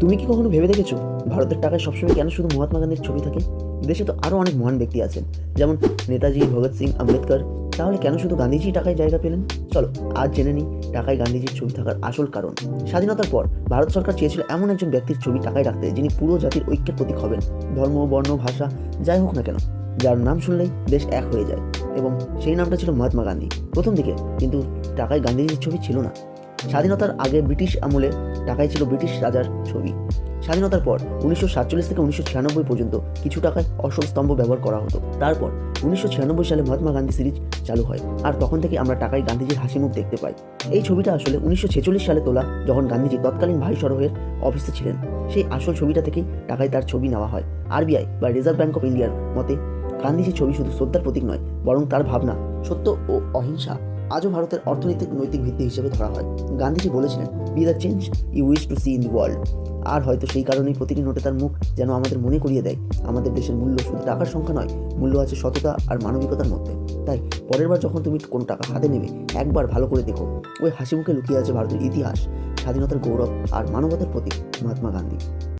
তুমি কি কখনো ভেবে দেখেছ ভারতের টাকায় সবসময় কেন শুধু মহাত্মা গান্ধীর ছবি থাকে? দেশে তো আরও অনেক মহান ব্যক্তি আছেন, যেমন নেতাজি, ভগৎ সিং, আম্বেদকর। তাহলে কেন শুধু গান্ধীজি টাকায় জায়গা পেলেন? চলো, আজ জেনে নিই টাকায় গান্ধীজির ছবি থাকার আসল কারণ। স্বাধীনতার পর ভারত সরকার চেয়েছিল এমন একজন ব্যক্তির ছবি টাকায় রাখতে, যিনি পুরো জাতির ঐক্যের প্রতীক হবেন। ধর্ম, বর্ণ, ভাষা, যাই হোক না কেন, যার নাম শুনলেই দেশ এক হয়ে যায়। এবং সেই নামটা ছিল মহাত্মা গান্ধী। প্রথম দিকে কিন্তু টাকায় গান্ধীজির ছবি ছিল না। স্বাধীনতার আগে ব্রিটিশ আমলে টাকায় ছিল ব্রিটিশ রাজার ছবি। স্বাধীনতার পর উনিশশো সাতচল্লিশ থেকে উনিশশো ছিয়ানব্বই পর্যন্ত কিছু টাকায় অশোক স্তম্ভ ব্যবহার করা হতো। তারপর উনিশশো ছিয়ানব্বই সালে মহাত্মা গান্ধী সিরিজ চালু হয় আর তখন থেকে আমরা টাকায় গান্ধীজির হাসি মুখ দেখতে পাই। এই ছবিটা আসলে উনিশশো ছেচল্লিশ সালে তোলা যখন গান্ধীজি তৎকালীন ভাই সরোহের অফিসে ছিলেন, সেই আসল ছবিটা থেকেই টাকায় তার ছবি নেওয়া হয়। আরবিআই বা রিজার্ভ ব্যাঙ্ক অফ ইন্ডিয়ার মতে গান্ধীজির ছবি শুধু শ্রদ্ধার প্রতীক নয়, বরং তার ভাবনা সত্য ও অহিংসা আজও ভারতের অর্থনৈতিক নৈতিক ভিত্তি হিসেবে ধরা হয়। গান্ধীজি বলেছিলেন be the change you wish to see in the world আর হয়তো সেই কারণেই প্রতিটি নোটে তার মুখ যেন আমাদের মনে করিয়ে দেয়। আমাদের দেশের মূল্য শুধু টাকার সংখ্যা নয়, মূল্য আছে সততা আর মানবিকতার মধ্যে। তাই পরের বার যখন তুমি কোনো টাকা হাতে নেবে, একবার ভালো করে দেখো। ওই হাসি মুখে লুকিয়ে আছে ভারতের ইতিহাস, স্বাধীনতার গৌরব আর মানবতার প্রতীক, মহাত্মা গান্ধী।